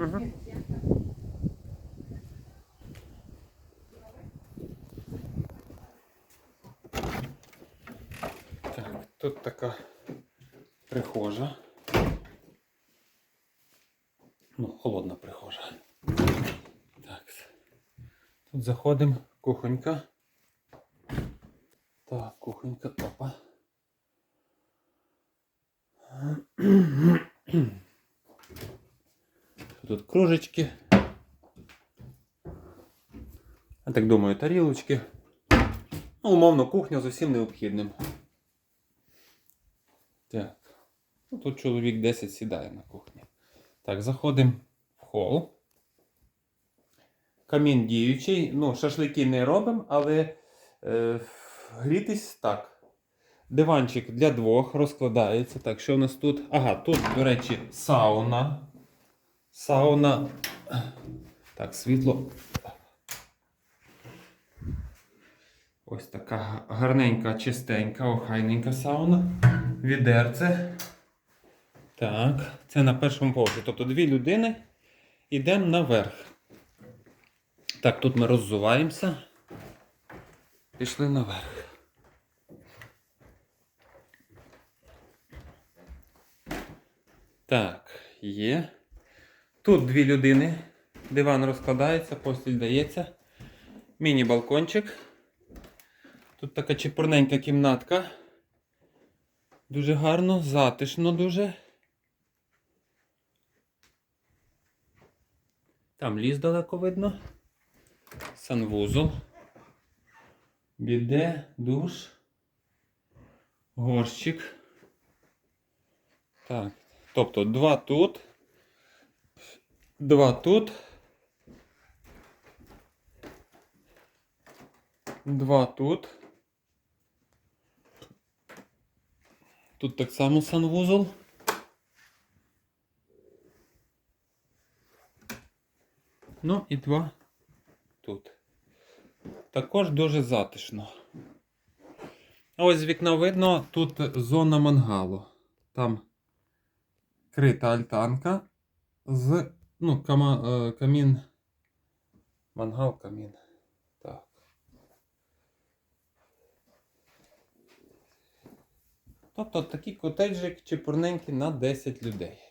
Угу. Так, тут така прихожа. Ну, холодна прихожа. Так. Тут заходимо, кухонька. Так, кухонька, опа. Тут кружечки. Я так думаю, тарілочки. Ну, умовно, кухня з усім необхідним. Так. Ну, тут чоловік 10 сідає на кухні. Так, заходимо в хол. Камін діючий. Ну, шашлики не робимо, але е, грітись так. Диванчик для двох розкладається. Так, що у нас тут? Ага, тут, до речі, сауна. Сауна. Так, світло. Ось така гарненька, чистенька, охайненька сауна. Відерце. Так, це на першому поверсі. Тобто дві людини. Йдемо наверх. Так, тут ми роззуваємося. Пішли наверх. Так, є. Тут дві людини. Диван розкладається, постіль дається. Міні-балкончик. Тут така чепурненька кімнатка. Дуже гарно, затишно дуже. Там ліс далеко видно. Санвузол. Біде, душ. Горщик. Так. Тобто два тут. Два тут. Два тут. Тут так само санвузол. Ну і два тут. Також дуже затишно. Ось з вікна видно, тут зона мангалу. Там крита альтанка з ну, кама, е, камін. Мангал камін. Так. Тобто такий котеджик чепурненький на 10 людей.